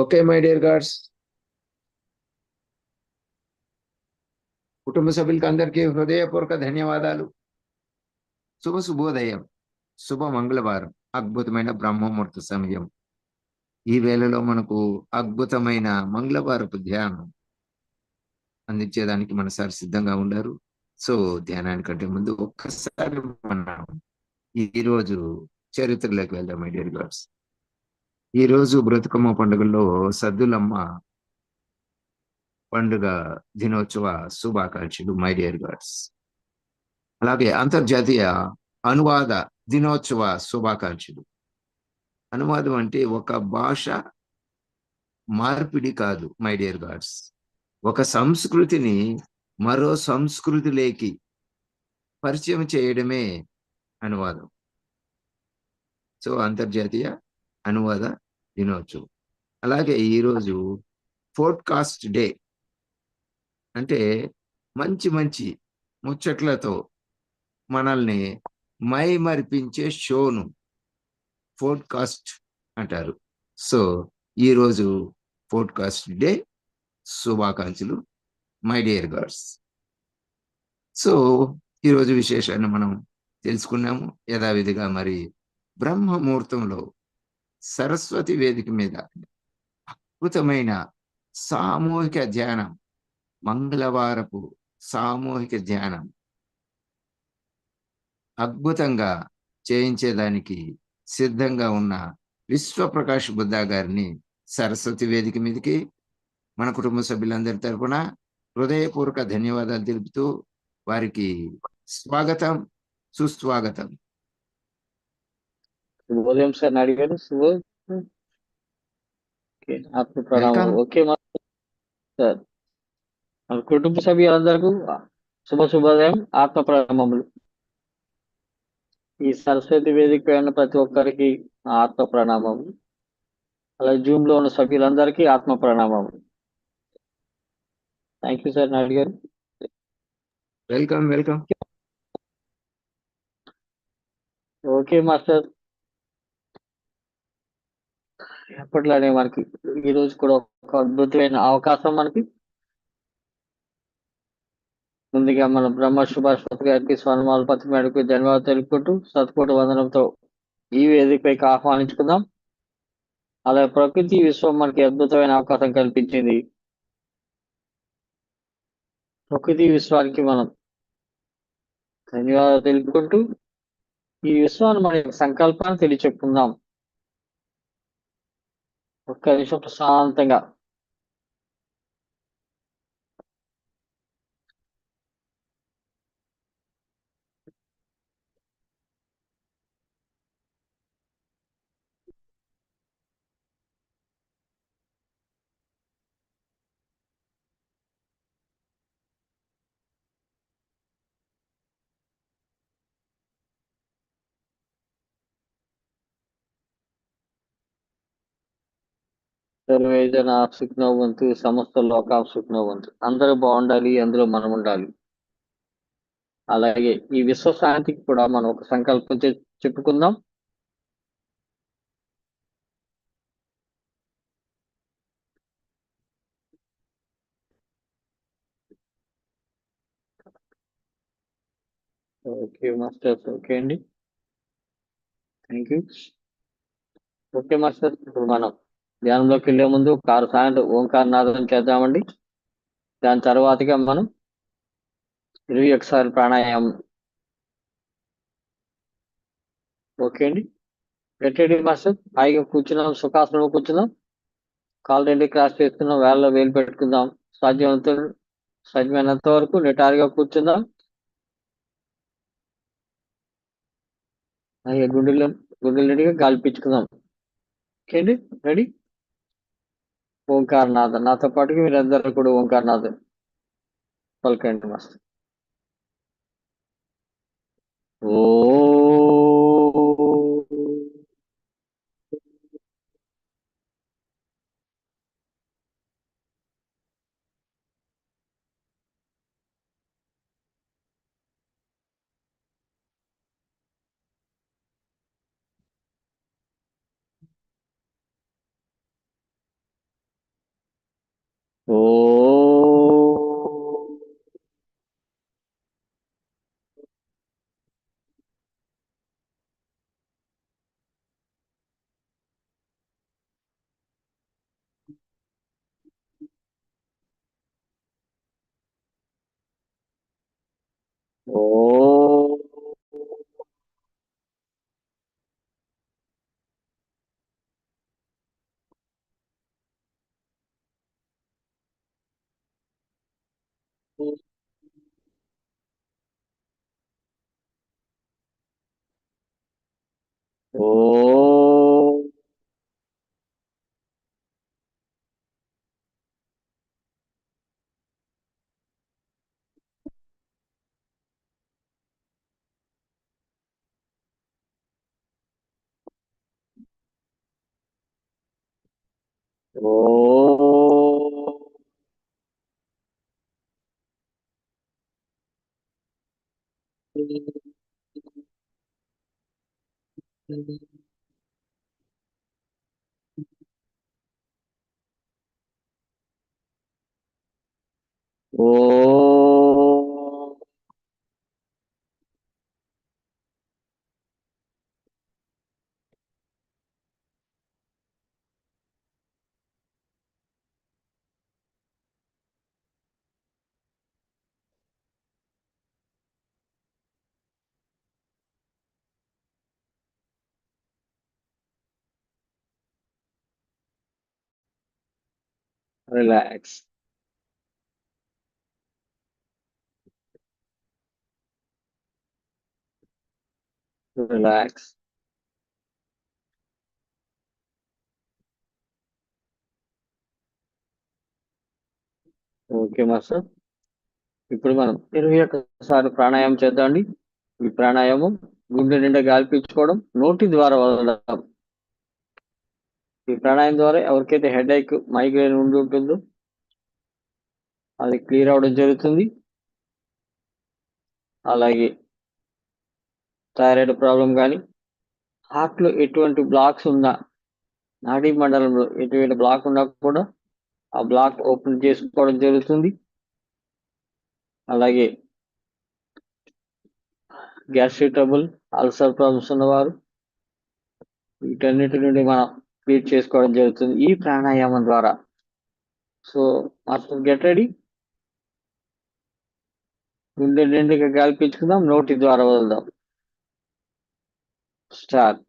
Okay my dear God's కుటుంబ సభ్యులకి అందరికీ హృదయపూర్వక ధన్యవాదాలు. శుభ శుభోదయం. శుభ మంగళవారం. అద్భుతమైన బ్రహ్మముహూర్త సమయం. ఈ వేళలో మనకు అద్భుతమైన మంగళవారపు ధ్యానం అందించేదానికి మనసారి సిద్ధంగా ఉండరు సో ధ్యానానికంటే ముందు ఒక్కసారి మనం ఈరోజు చరిత్రలోకి వెళ్దాం మై డియర్ గాడ్స్ ఈ రోజు బ్రతుకమ్మ పండుగలో సద్దులమ్మ పండుగ దినోత్సవ శుభాకాంక్షలు మై డియర్ గాడ్స్ అలాగే అంతర్జాతీయ అనువాద దినోత్సవ శుభాకాంక్షలు. అనువాదం అంటే ఒక భాష మార్పిడి కాదు మై డియర్ గాడ్స్ ఒక సంస్కృతిని మరో సంస్కృతిలోకి పరిచయం చేయడమే అనువాదం. సో అంతర్జాతీయ అనువాద తినవచ్చు అలాగే ఈరోజు ఫోడ్కాస్ట్ డే అంటే మంచి మంచి ముచ్చట్లతో మనల్ని మైమరిపించే షోను ఫోడ్కాస్ట్ అంటారు. సో ఈరోజు ఫోడ్కాస్ట్ డే శుభాకాంక్షలు మై డియర్ గర్ల్స్ సో ఈరోజు విశేషాన్ని మనం తెలుసుకున్నాము. యథావిధిగా మరి బ్రహ్మ ముహూర్తంలో సరస్వతి వేదిక మీద అద్భుతమైన సామూహిక ధ్యానం మంగళవారపు సామూహిక ధ్యానం అద్భుతంగా చేయించేదానికి సిద్ధంగా ఉన్న విశ్వప్రకాష్ బుద్ధా గారిని సరస్వతి వేదిక మీదకి మన కుటుంబ సభ్యులందరి తరపున హృదయపూర్వక ధన్యవాదాలు తెలుపుతూ వారికి స్వాగతం సుస్వాగతం. శుభోదయం సార్ నాయుడు గారు శుభ ఓకే ఆత్మ ప్రణామం. Okay sir. కుటుంబ సభ్యులందరికీ శుభ శుభోదయం ఆత్మ ప్రణామములు ఈ సరస్వతి వేదిక పై ఉన్న ప్రతి ఒక్కరికి ఆత్మ ప్రణామములు అలాగే జూమ్లో ఉన్న సభ్యులందరికీ ఆత్మ ప్రణామములు థ్యాంక్ యూ సార్ నాయుడు గారు వెల్కమ్ వెల్కమ్ ఓకే మాస్టర్. ఎప్పట్లానే మనకి ఈ రోజు కూడా ఒక అద్భుతమైన అవకాశం మనకి. ముందుగా మన బ్రహ్మ సుభాష్ గారికి స్వర్ణమాల పతి మేడకు ధన్యవాదాలు తెలుపుకుంటూ సత్కోటి వందనంతో ఈ వేదికపైకి ఆహ్వానించుకుందాం. అలాగే ప్రకృతి విశ్వం మనకి అద్భుతమైన అవకాశం కల్పించింది. ప్రకృతి విశ్వానికి మనం ధన్యవాదాలు తెలుపుకుంటూ ఈ విశ్వాన్ని మన యొక్క సంకల్పాన్ని తెలియచెప్పుకుందాం. Okay, ich hoffe, das. సర్వే జన సుఖనవ్వంతు సమస్త లోకా సుఖనవ్వంతు అందరూ బాగుండాలి అందులో మనం ఉండాలి అలాగే ఈ విశ్వశాంతికి కూడా మనం ఒక సంకల్పం చెప్పుకుందాం. Okay masters. ఓకే అండి. థ్యాంక్ యూ ఓకే మాస్టర్ ఇప్పుడు మనం ధ్యానంలోకి వెళ్ళే ముందు కారు సాయంత్రం ఓంకార నాదం చేద్దామండి. దాని తర్వాతగా మనం ఇరవై ఒకసారి ప్రాణాయామం. ఓకే అండి. పెట్టండి మాస్టర్ హాయిగా కూర్చున్నాం సుఖాసనంలో కూర్చున్నాం. కాలు రెండు క్రాస్ చేసుకున్నాం వేళ్ళలో వేలు పెట్టుకుందాం. సాధ్యమంత సాధ్యమైనంత వరకు నిటారుగా కూర్చుందాం. హాయిగా గుండెలు గుండెలు రెడీగా గాలి పీల్చుకుందాం. ఓకే అండి. రెడీ ఓంకారనాథ నాతో పాటుగా మీరందరూ కూడా ఓంకారనాథ్ పలకండి మాస్టర్ ఓ ஓ Oh. oh. ô relax relax okay master ఇప్పుడు మనం ఇరవై ఒక్కసారి ప్రాణాయామం చేద్దామండి. ఈ ప్రాణాయామం గుండె నిండా గాలి పీల్చుకోవడం నోటి ద్వారా వదలడం. ఈ ప్రాణాయం ద్వారా ఎవరికైతే హెడ్ ఏక్ మైగ్రేన్ ఉండి ఉంటుందో అది క్లియర్ అవడం జరుగుతుంది. అలాగే థైరాయిడ్ ప్రాబ్లం కానీ హార్ట్లో ఎటువంటి బ్లాక్స్ ఉన్నా నాడీ మండలంలో ఎటువంటి బ్లాక్ ఉన్నా కూడా ఆ బ్లాక్ ఓపెన్ చేసుకోవడం జరుగుతుంది. అలాగే గ్యాస్ట్రిక్ ట్రబుల్ అల్సర్ ప్రాబ్లమ్స్ ఉన్నవారు వీటన్నిటి నుండి మనం క్లియర్ చేసుకోవడం జరుగుతుంది ఈ ప్రాణాయామం ద్వారా. సో మాస్టర్ గెట్ రెడీ గుండె నిండుగా గాలి పీల్చుకుందాం నోటి ద్వారా వదులుదాం. స్టార్ట్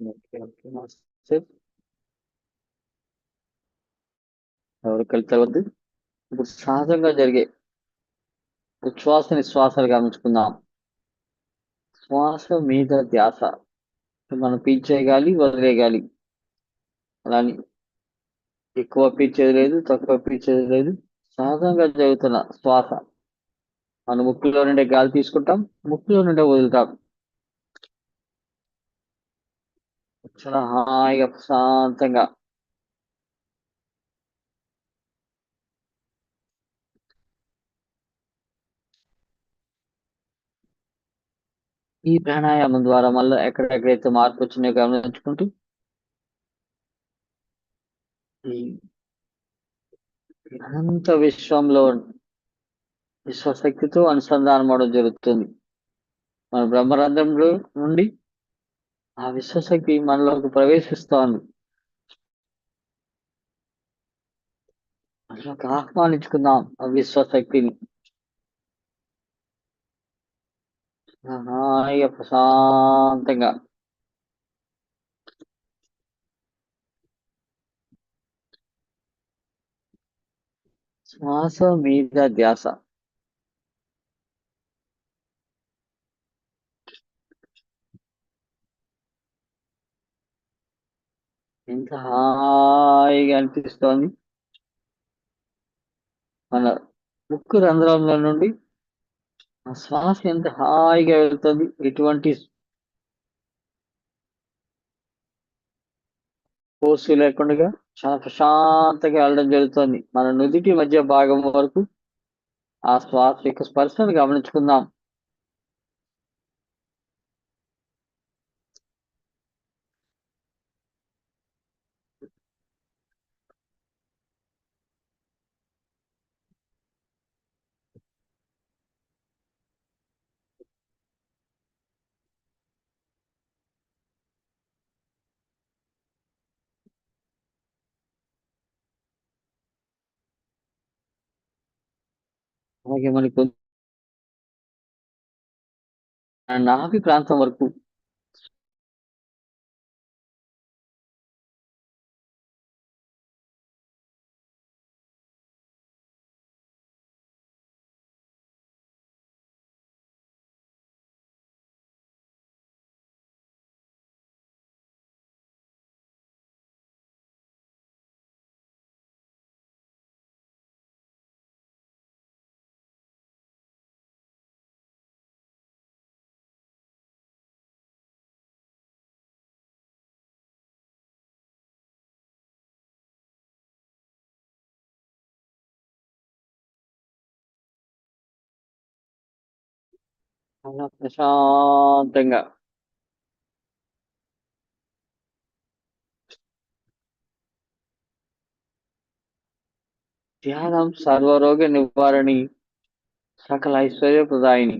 ఓకే ఓకే ఇప్పుడు సహజంగా జరిగే ఉచ్ఛ్వాస నిశ్వాసాలు గమనించుకుందాం. శ్వాస మీద ధ్యాస. మనం పీల్చేయగాలి గాలి వదిలే గాలి. అలాని ఎక్కువ పీల్చేది లేదు తక్కువ పీల్చేది లేదు. సహజంగా జరుగుతున్న శ్వాస. మన ముక్కులో నుండే గాలి తీసుకుంటాం ముక్కులో నుండే వదులుతాం. చాలా హాయిగా ప్రశాంతంగా. ఈ ప్రాణాయామం ద్వారా మళ్ళీ ఎక్కడెక్కడైతే మార్పు వచ్చినాయో గమనించుకుంటూ అనంత విశ్వంలో విశ్వశక్తితో అనుసంధానం అవడం జరుగుతుంది. మన బ్రహ్మరంధ్రంలో నుండి ఆ విశ్వశక్తి మనలోకి ప్రవేశిస్తాను మనలోకి ఆహ్వానించుకుందాం ఆ విశ్వశక్తిని. హాయిగా ప్రశాంతంగా. శ్వాస మీద ధ్యాస. ఎంత హాయిగా అనిపిస్తోంది. మన ముక్కు రంధ్రంలో నుండి ఆ శ్వాస ఎంత హాయిగా వెళ్తుంది ఎటువంటి పోసు లేకుండా చాలా ప్రశాంతంగా వెళ్ళడం జరుగుతుంది. మన నుదిటి మధ్య భాగం వరకు ఆ శ్వాస యొక్క స్పర్శను గమనించుకుందాం. అలాగే మనకు నాభి ప్రాంతం వరకు చాలా ప్రశాంతంగా ధ్యానం సర్వరోగ నివారణి సకల ఐశ్వర్య ప్రదాయిని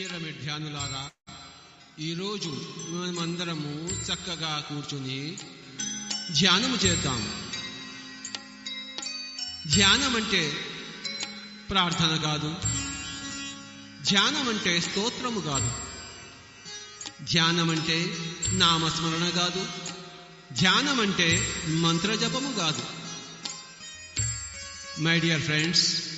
పిరమిడ్ ధ్యానులారా ఈరోజు మనమందరము చక్కగా కూర్చుని ధ్యానము చేద్దాం. ధ్యానం అంటే ప్రార్థన కాదు ధ్యానం అంటే స్తోత్రము కాదు ధ్యానం అంటే నామస్మరణ కాదు ధ్యానం అంటే మంత్రజపము కాదు. My dear friends